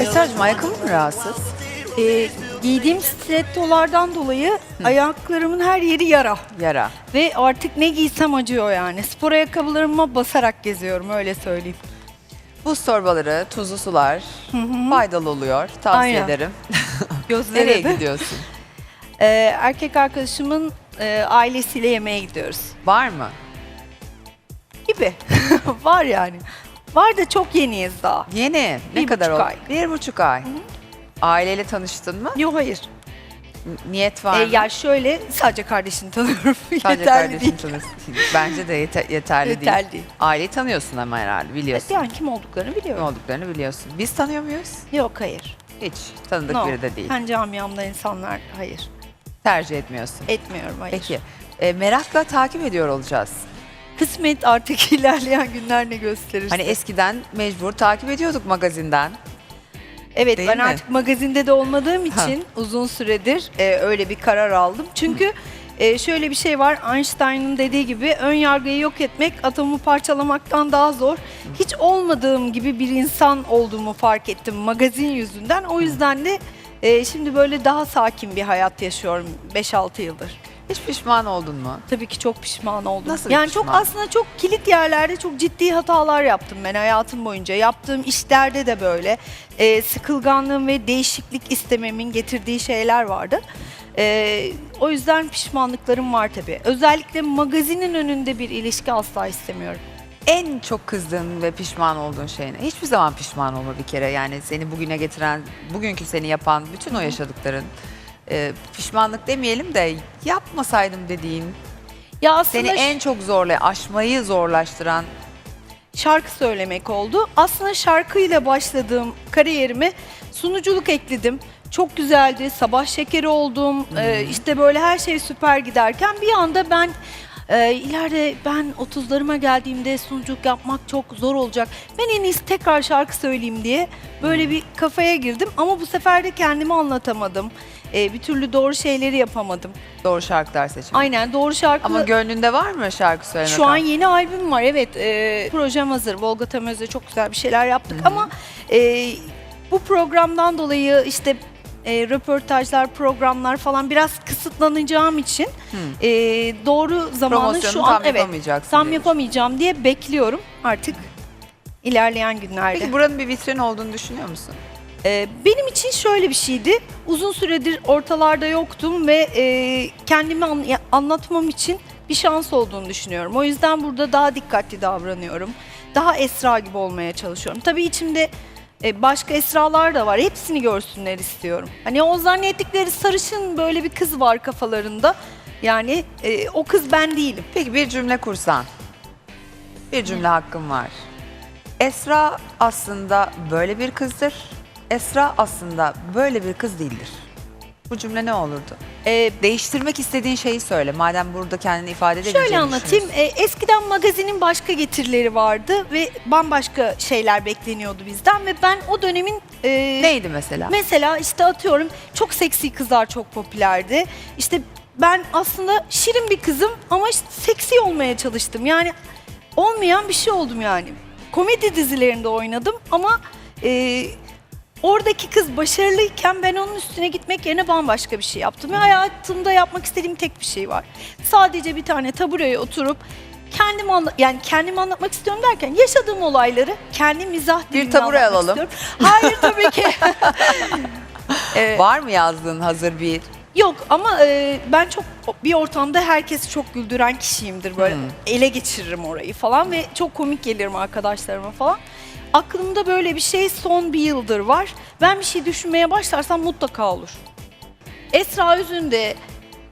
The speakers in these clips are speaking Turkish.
Esra'cığım ayakkabı mı rahatsız? Ee, giydiğim stilettolardan dolayı ayaklarımın her yeri yara. Yara. Ve artık ne giysem acıyor yani. Spor ayakkabılarıma basarak geziyorum öyle söyleyeyim. Buz torbaları, tuzlu sular faydalı oluyor. Tavsiye Aynen. ederim. Gözlere Nereye de. gidiyorsun? Ee, erkek arkadaşımın e, ailesiyle yemeğe gidiyoruz. Var mı? Gibi. Var yani. Var da çok yeniyiz daha. Yeni. Ne Bir kadar buçuk oldu? ay. Bir buçuk ay. Aileyle tanıştın mı? Yok hayır. Niyet var Ee, mı? ya şöyle sadece kardeşini tanıyorum. Sadece Yeterli kardeşini değil. tanıyorsun. Bence de yete- yeterli, değil. Yeterli değil. Aileyi tanıyorsun ama herhalde biliyorsun. Yani kim olduklarını Ne biliyorum. olduklarını biliyorsun. Biz tanıyor muyuz? Yok hayır. Hiç. Tanıdık No. biri de değil. Ben camiamda insanlar hayır. Tercih etmiyorsun. Etmiyorum hayır. Peki. E, merakla takip ediyor olacağız. Kısmet artık ilerleyen günler ne gösterir. Hani eskiden mecbur takip ediyorduk magazinden. evet değil ben mi? artık magazinde de olmadığım Ha. için uzun süredir e, öyle bir karar aldım. Çünkü e, şöyle bir şey var Einstein'ın dediği gibi ön yargıyı yok etmek atomu parçalamaktan daha zor. Hiç olmadığım gibi bir insan olduğumu fark ettim magazin yüzünden. O yüzden de e, şimdi böyle daha sakin bir hayat yaşıyorum 5-6 yıldır. Hiç pişman oldun mu? Tabii ki çok pişman oldum. Nasıl yani pişman? çok aslında çok kilit yerlerde çok ciddi hatalar yaptım ben hayatım boyunca. Yaptığım işlerde de böyle e, sıkılganlığım ve değişiklik istememin getirdiği şeyler vardı. E, o yüzden pişmanlıklarım var tabii. Özellikle magazinin önünde bir ilişki asla istemiyorum. En çok kızdığın ve pişman olduğun şey ne? Hiçbir zaman pişman olma bir kere. Yani seni bugüne getiren, bugünkü seni yapan bütün o yaşadıkların e, pişmanlık demeyelim de yapmasaydım dediğin, Ya aslında seni en çok zorlayan, aşmayı zorlaştıran şarkı söylemek oldu. Aslında şarkıyla başladığım kariyerime sunuculuk ekledim. Çok güzeldi. Sabah şekeri oldum. Ee, işte böyle her şey süper giderken bir anda ben e, ileride ben 30'larıma geldiğimde sunuculuk yapmak çok zor olacak. Ben en iyisi tekrar şarkı söyleyeyim diye böyle bir kafaya girdim. Ama bu sefer de kendimi anlatamadım. Ee, bir türlü doğru şeyleri yapamadım. doğru şarkılar seçimi. Aynen doğru şarkı. Ama gönlünde var mı şarkı söylemek? Şu an yeni albüm var evet. E, projem hazır. Volga Temöz'le çok güzel bir şeyler yaptık ama e, bu programdan dolayı işte e, röportajlar, programlar falan biraz kısıtlanacağım için e, doğru zamanı Promosyonu şu an tam evet yapamayacaksın tam diyorsun. yapamayacağım diye bekliyorum artık ilerleyen günlerde. Peki buranın bir vitrin olduğunu düşünüyor musun? Ee, benim için şöyle bir şeydi. Uzun süredir ortalarda yoktum ve e, kendimi an- ya- anlatmam için bir şans olduğunu düşünüyorum. O yüzden burada daha dikkatli davranıyorum. Daha Esra gibi olmaya çalışıyorum. Tabii içimde e, başka Esralar da var. Hepsini görsünler istiyorum. Hani o zannettikleri sarışın böyle bir kız var kafalarında. Yani e, o kız ben değilim. Peki bir cümle kursan. Bir cümle hakkım var. Esra aslında böyle bir kızdır. Esra aslında böyle bir kız değildir. Bu cümle ne olurdu? E, Değiştirmek istediğin şeyi söyle. Madem burada kendini ifade edebileceğini Şöyle anlatayım. düşünüyorsun. E, eskiden magazinin başka getirileri vardı ve bambaşka şeyler bekleniyordu bizden ve ben o dönemin e, Neydi mesela? mesela işte atıyorum çok seksi kızlar çok popülerdi. İşte ben aslında şirin bir kızım ama işte seksi olmaya çalıştım. Yani olmayan bir şey oldum yani. Komedi dizilerinde oynadım ama e, oradaki kız başarılıyken ben onun üstüne gitmek yerine bambaşka bir şey yaptım. Ve hayatımda yapmak istediğim tek bir şey var. Sadece bir tane tabureye oturup kendimi anla yani kendimi anlatmak istiyorum derken yaşadığım olayları kendi mizah dilimle tabure anlatmak alalım. istiyorum. Hayır tabii ki. Ee, Var mı yazdığın hazır bir? Yok ama e, ben çok bir ortamda herkesi çok güldüren kişiyimdir böyle Hmm. ele geçiririm orayı falan ve çok komik gelirim arkadaşlarıma falan. Aklımda böyle bir şey son bir yıldır var. Ben bir şey düşünmeye başlarsam mutlaka olur. Esra Üzün de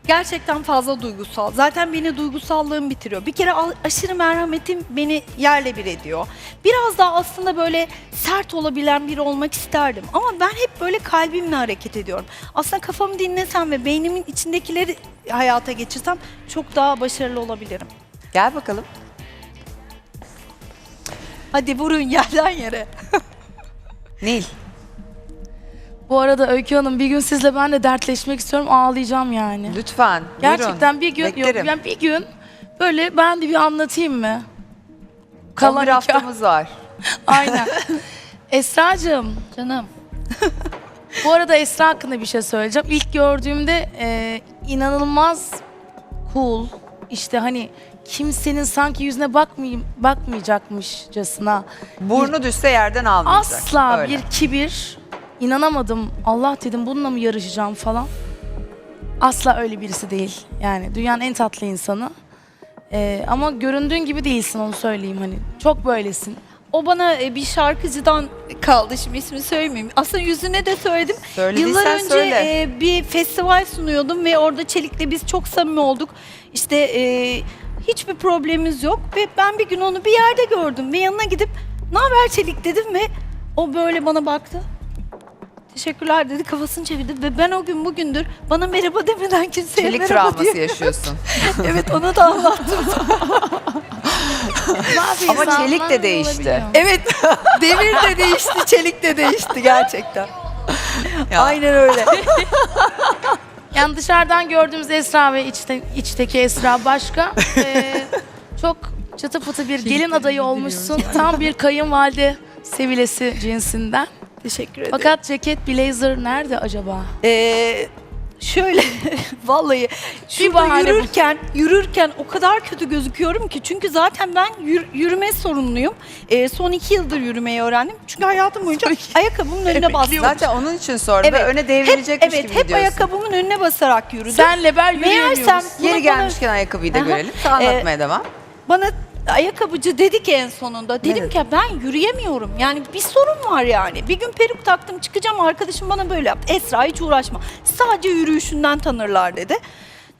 gerçekten fazla duygusal. Zaten beni duygusallığım bitiriyor. Bir kere aşırı merhametim beni yerle bir ediyor. Biraz daha aslında böyle sert olabilen biri olmak isterdim. Ama ben hep böyle kalbimle hareket ediyorum. Aslında kafamı dinlesem ve beynimin içindekileri hayata geçirsem çok daha başarılı olabilirim. Gel bakalım. Hadi vurun yerden yere. Nil. Bu arada Öykü Hanım bir gün sizle ben de dertleşmek istiyorum. Ağlayacağım yani. Lütfen. Gerçekten bir gün Beklerim. yok yani bir gün böyle ben de bir anlatayım mı? 11 Kalan iki haftamız var. Aynen. Esra'cığım Canım. Bu arada Esra hakkında bir şey söyleyeceğim. İlk gördüğümde e, inanılmaz cool. İşte hani kimsenin sanki yüzüne bakmayayım, bakmayacakmışçasına. Burnu düşse yerden almayacak. Asla Öyle. bir kibir. İnanamadım. Allah dedim bununla mı yarışacağım falan. Asla öyle birisi değil. Yani dünyanın en tatlı insanı. E, ama göründüğün gibi değilsin onu söyleyeyim hani. Çok böylesin. O bana e, bir şarkıcıdan kaldı şimdi ismini söylemeyeyim. Aslında yüzüne de söyledim. Söylediysen Yıllar önce söyle. e, bir festival sunuyordum ve orada Çelik'le biz çok samimi olduk. İşte e, hiçbir problemimiz yok ve ben bir gün onu bir yerde gördüm ve yanına gidip ne haber Çelik dedim ve o böyle bana baktı. Teşekkürler dedi kafasını çevirdi ve ben o gün bugündür bana merhaba demeden kimseye Çelik merhaba travması diye. yaşıyorsun. evet ona da anlattım. Bazı Ama insanlar çelik de değişti. olabiliyor. evet devir de değişti Çelik de değişti gerçekten. Ya. Aynen öyle. Yani dışarıdan gördüğümüz Esra ve içte, içteki Esra başka. Ee, çok çıtı pıtı bir gelin adayı olmuşsun. Tam bir kayınvalide sevilesi cinsinden. Teşekkür ederim. Fakat ceket blazer nerede acaba? Ee, şöyle vallahi şurada bahane bul. yürürken yürürken o kadar kötü gözüküyorum ki çünkü zaten ben yür- yürüme sorumluyum. Ee, son iki yıldır yürümeyi öğrendim. Çünkü hayatım boyunca ayakkabımın önüne bastım. Zaten onun için sordum. ve öne devrilecekmiş hep, gibi evet, hep gidiyorsun. ayakkabımın önüne basarak yürüdüm. Senle ben Meğersem yürüyemiyoruz. bunu Yeri bana- gelmişken ayakkabıyı da Aha. görelim. Sen anlatmaya devam. Bana ayakkabıcı dedi ki en sonunda. Dedim dedi? ki ben yürüyemiyorum. Yani bir sorun var yani. Bir gün peruk taktım çıkacağım arkadaşım bana böyle yaptı. Esra hiç uğraşma. Sadece yürüyüşünden tanırlar dedi.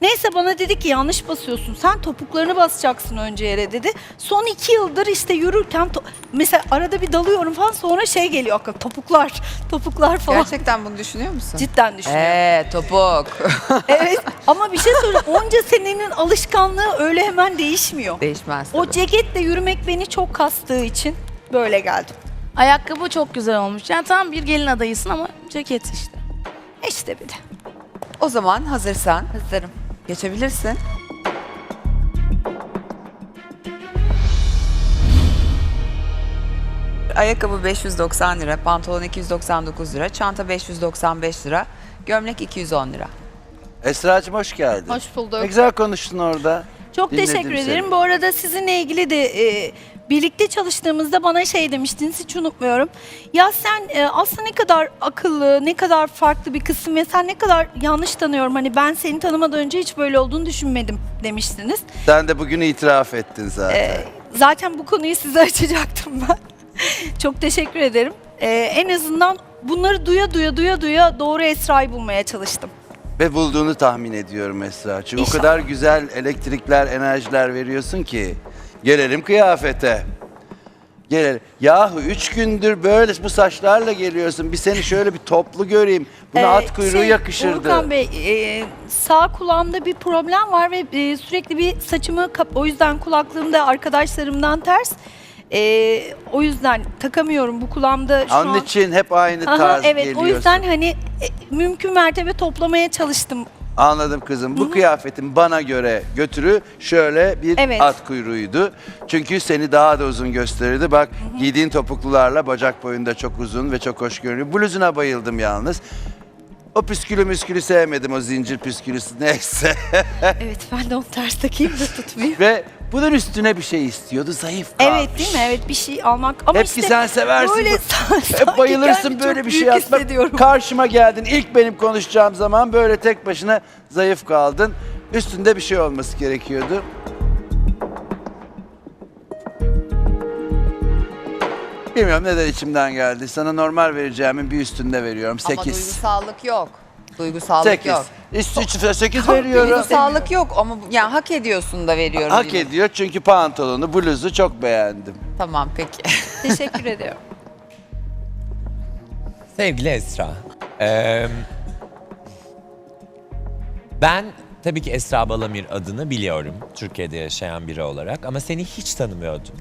Neyse bana dedi ki yanlış basıyorsun. Sen topuklarını basacaksın önce yere dedi. Son iki yıldır işte yürürken mesela arada bir dalıyorum falan sonra şey geliyor aklıma topuklar, topuklar falan. Gerçekten bunu düşünüyor musun? Cidden düşünüyorum. Eee topuk. Evet ama bir şey söyle onca senenin alışkanlığı öyle hemen değişmiyor. Değişmez. O tabii. ceketle yürümek beni çok kastığı için böyle geldim. Ayakkabı çok güzel olmuş. Yani tam bir gelin adayısın ama ceket işte. İşte bir de. O zaman hazırsan Hazırım. Geçebilirsin. Ayakkabı 590 lira, pantolon 299 lira, çanta 595 lira, gömlek 210 lira. Esra'cığım hoş geldin. Hoş bulduk. Ne güzel konuştun orada. Çok Dinledim teşekkür seni. ederim. Bu arada sizinle ilgili de e, birlikte çalıştığımızda bana şey demiştiniz hiç unutmuyorum. Ya sen e, aslında ne kadar akıllı, ne kadar farklı bir kızsın ve sen ne kadar yanlış tanıyorum. Hani ben seni tanımadan önce hiç böyle olduğunu düşünmedim demiştiniz. Sen de bugün itiraf ettin zaten. Ee, zaten bu konuyu size açacaktım ben. Çok teşekkür ederim. Ee, en azından bunları duya duya duya duya doğru Esra'yı bulmaya çalıştım. Ve bulduğunu tahmin ediyorum Esra. Çünkü İnşallah. o kadar güzel elektrikler, enerjiler veriyorsun ki. Gelelim kıyafete. Gelelim. Yahu üç gündür böyle bu saçlarla geliyorsun. Bir seni şöyle bir toplu göreyim. Buna Ee, at kuyruğu şey, yakışırdı. Urkan Bey, e, sağ kulağımda bir problem var ve e, sürekli bir saçımı kap o yüzden kulaklığımda arkadaşlarımdan ters. E, o yüzden takamıyorum bu kulağımda şu Onun an. için hep aynı Aha, tarz evet geliyorsun. o yüzden hani e, mümkün mertebe toplamaya çalıştım. Anladım kızım. Bu kıyafetin bana göre götürü şöyle bir Evet. at kuyruğuydu. Çünkü seni daha da uzun gösterirdi. Bak giydiğin topuklularla bacak boyunda çok uzun ve çok hoş görünüyor. Bluzuna bayıldım yalnız. O püskülü müskülü sevmedim o zincir püskülüsü neyse. Evet ben de onu ters takayım da tutmayayım. ve bunun üstüne bir şey istiyordu. Zayıf kalmış. Evet değil mi? Evet bir şey almak. Ama Hep işte ki sen seversin. Böyle bu- Hep bayılırsın böyle çok bir şey yapmak. Karşıma geldin. İlk benim konuşacağım zaman böyle tek başına zayıf kaldın. Üstünde bir şey olması gerekiyordu. Bilmiyorum neden içimden geldi. Sana normal vereceğimin bir üstünde veriyorum. Ama 8. duygusallık yok. Duygusallık 8. yok. Üst 3 8 veriyorum. Duygusallık yok ama bu- yani hak ediyorsun da veriyorum. Hak ediyor çünkü pantolonu, bluzu çok beğendim. Tamam peki. Teşekkür ediyorum. Sevgili Esra, eee, ben tabii ki Esra Balamir adını biliyorum Türkiye'de yaşayan biri olarak ama seni hiç tanımıyordum.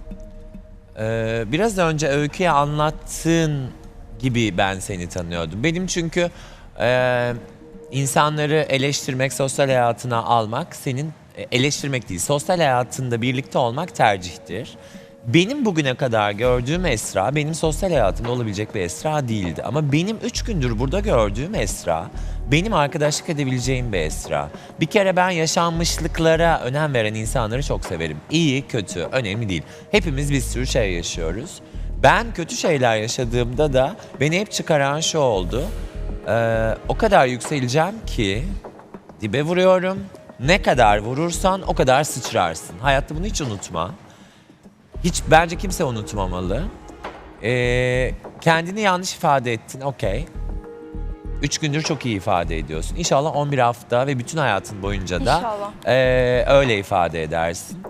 Eee, biraz önce öyküye anlattığın gibi ben seni tanıyordum. Benim çünkü eee, insanları eleştirmek, sosyal hayatına almak senin e, eleştirmek değil, sosyal hayatında birlikte olmak tercihtir. benim bugüne kadar gördüğüm Esra benim sosyal hayatımda olabilecek bir Esra değildi. Ama benim üç gündür burada gördüğüm Esra benim arkadaşlık edebileceğim bir Esra. Bir kere ben yaşanmışlıklara önem veren insanları çok severim. İyi, kötü, önemli değil. Hepimiz bir sürü şey yaşıyoruz. Ben kötü şeyler yaşadığımda da beni hep çıkaran şu oldu. Ee, o kadar yükseleceğim ki dibe vuruyorum. Ne kadar vurursan o kadar sıçrarsın. Hayatta bunu hiç unutma. Hiç bence kimse unutmamalı. Ee, kendini yanlış ifade ettin, okey. Üç gündür çok iyi ifade ediyorsun. İnşallah 11 hafta ve bütün hayatın boyunca da İnşallah. ee, öyle ifade edersin.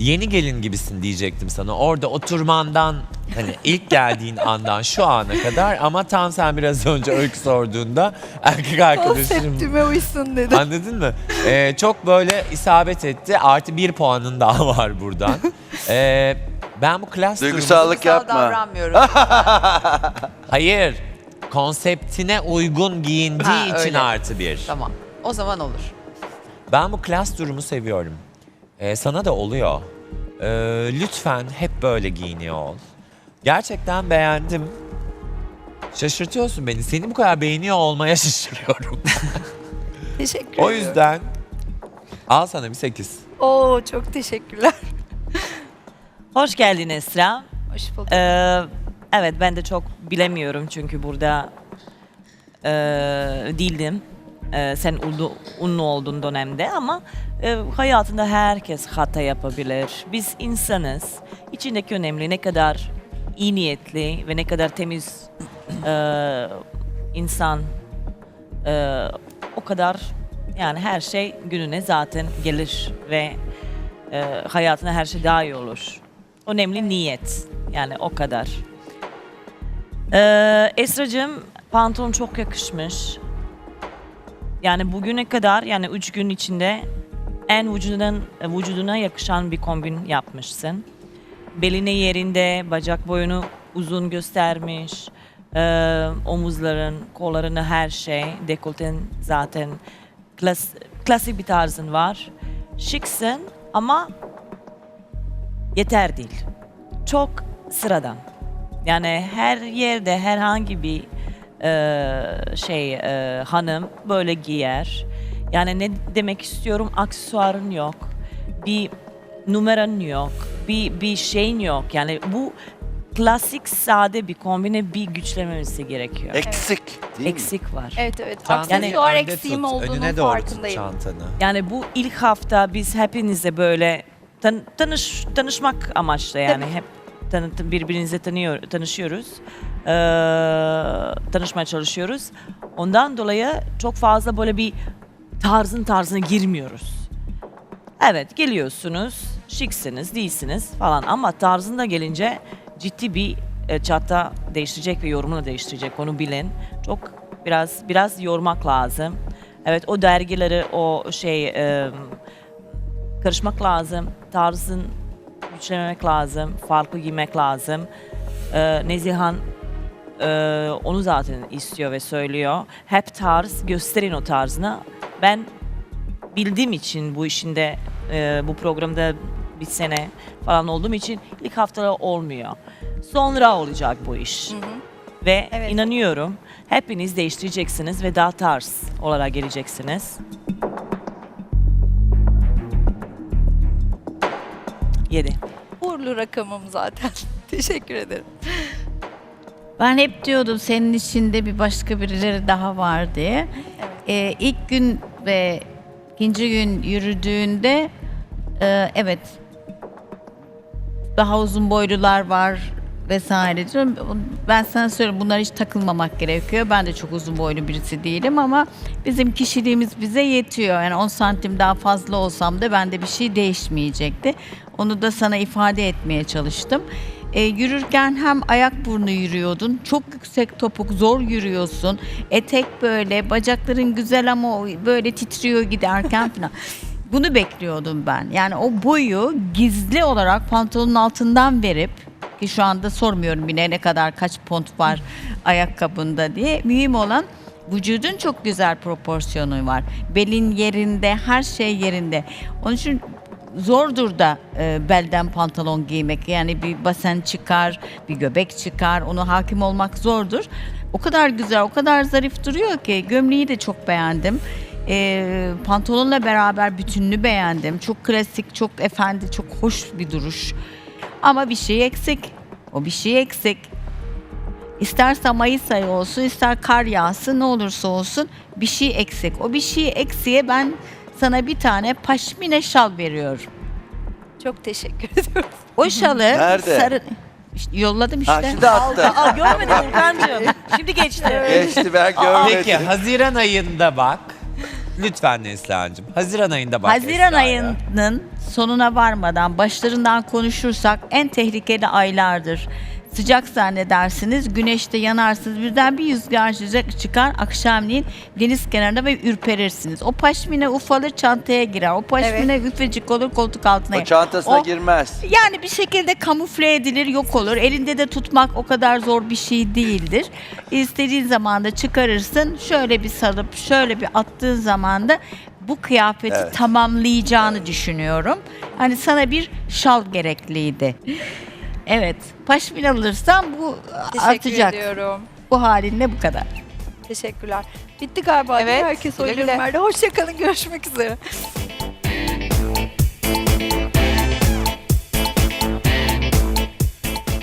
Yeni gelin gibisin diyecektim sana. Orada oturmandan hani ilk geldiğin andan şu ana kadar ama tam sen biraz önce öykü sorduğunda erkek arkadaşım Konseptime uysun dedi. Anladın mı? Ee, çok böyle isabet etti. Artı bir puanın daha var buradan. Ee, ben bu klas Duygusallık Duygusal yapma. davranmıyorum. Hayır. Konseptine uygun giyindiği Ha, için öyle. artı bir. tamam. O zaman olur. Ben bu klas durumu seviyorum. Ee, sana da oluyor. Ee, lütfen hep böyle giyiniyor ol. Gerçekten beğendim. Şaşırtıyorsun beni. Seni bu kadar beğeniyor olmaya şaşırıyorum. Teşekkür o yüzden al sana bir 8. Oo çok teşekkürler. Hoş geldin Esra. Hoş bulduk. Ee, evet ben de çok bilemiyorum çünkü burada e, değildim. Ee, sen ünlü, ünlü olduğun dönemde ama e, hayatında herkes hata yapabilir. Biz insanız. İçindeki önemli ne kadar iyi niyetli ve ne kadar temiz e, insan e, o kadar yani her şey gününe zaten gelir ve e, hayatına her şey daha iyi olur. Önemli niyet. Yani o kadar. Ee, Esra'cığım pantolon çok yakışmış. Yani bugüne kadar yani üç gün içinde en vücuduna, vücuduna yakışan bir kombin yapmışsın. Beline yerinde, bacak boyunu uzun göstermiş. Ee, omuzların, kollarını her şey, dekolten zaten klas, klasik bir tarzın var. Şıksın ama yeter değil. Çok sıradan. Yani her yerde herhangi bir e, şey e, hanım böyle giyer. Yani ne demek istiyorum? Aksesuarın yok. Bir numaran yok. Bir bir şeyin yok. Yani bu klasik sade bir kombine bir güçlememesi gerekiyor. Eksik değil mi? Eksik var. Evet evet. Çantayı Aksesuar önde eksiğim tut, olduğunun önüne doğru tut farkındayım. çantanı. Yani bu ilk hafta biz hepinizle böyle tan- tanış tanışmak amaçlı yani hep tanı- birbirinize tanıyor tanışıyoruz. Ee, tanışmaya çalışıyoruz. Ondan dolayı çok fazla böyle bir tarzın tarzına girmiyoruz. Evet geliyorsunuz, şıksınız, değilsiniz falan ama tarzında gelince ciddi bir e, çata değiştirecek ve yorumunu değiştirecek onu bilin. Çok biraz biraz yormak lazım. Evet o dergileri o şey e, karışmak lazım. Tarzın güçlememek lazım. Farklı giymek lazım. E, Nezihan e, onu zaten istiyor ve söylüyor. Hep tarz gösterin o tarzını. Ben bildiğim için bu işinde e, bu programda bir sene falan olduğum için ilk haftada olmuyor. Sonra olacak bu iş. Ve Evet. inanıyorum hepiniz değiştireceksiniz ve daha tarz olarak geleceksiniz. Yedi. Uğurlu rakamım zaten. Teşekkür ederim. Ben hep diyordum senin içinde bir başka birileri daha var diye. Ee, ilk gün ve ikinci gün yürüdüğünde e, evet daha uzun boylular var vesaire diyorum. Ben sana söyleyeyim bunlar hiç takılmamak gerekiyor. Ben de çok uzun boylu birisi değilim ama bizim kişiliğimiz bize yetiyor. Yani 10 santim daha fazla olsam da bende bir şey değişmeyecekti. Onu da sana ifade etmeye çalıştım. E, yürürken hem ayak burnu yürüyordun, çok yüksek topuk, zor yürüyorsun. Etek böyle, bacakların güzel ama böyle titriyor giderken falan. Bunu bekliyordum ben. Yani o boyu gizli olarak pantolonun altından verip ki şu anda sormuyorum bile ne kadar kaç pont var ayakkabında diye. Mühim olan vücudun çok güzel proporsiyonu var. Belin yerinde, her şey yerinde. Onun için zordur da e, belden pantolon giymek. Yani bir basen çıkar, bir göbek çıkar. Ona hakim olmak zordur. O kadar güzel, o kadar zarif duruyor ki gömleği de çok beğendim. E, pantolonla beraber bütününü beğendim. Çok klasik, çok efendi, çok hoş bir duruş. Ama bir şey eksik. O bir şey eksik. İsterse Mayıs ayı olsun, ister kar yağsın, ne olursa olsun bir şey eksik. O bir şey eksiğe ben sana bir tane paşmine şal veriyorum. Çok teşekkür ediyorum. O şalı Nerede? sarı... İşte yolladım işte. Ha şimdi attı. Aa, görmedim Furkan'cığım. Şimdi geçti. Geçti ben görmedim. Peki Haziran ayında bak. Lütfen Neslihan'cığım. Haziran ayında bak Haziran Esra'ya. ayının sonuna varmadan başlarından konuşursak en tehlikeli aylardır. Sıcak zannedersiniz, güneşte yanarsınız, birden bir rüzgar sıcak çıkar, akşamleyin deniz kenarında ve ürperirsiniz. O paşmine ufalır çantaya girer, o paşmine üfecik olur koltuk altına O çantasına O- girmez. Yani bir şekilde kamufle edilir, yok olur. Elinde de tutmak o kadar zor bir şey değildir. İstediğin zaman da çıkarırsın. Şöyle bir sarıp, şöyle bir attığın zaman da bu kıyafeti Evet. tamamlayacağını düşünüyorum. Hani sana bir şal gerekliydi. Evet, paşmil alırsam bu Teşekkür artacak. ediyorum. Bu halinle bu kadar. Teşekkürler. Bitti galiba. Evet, Herkes verdi. Hoşçakalın. Görüşmek üzere.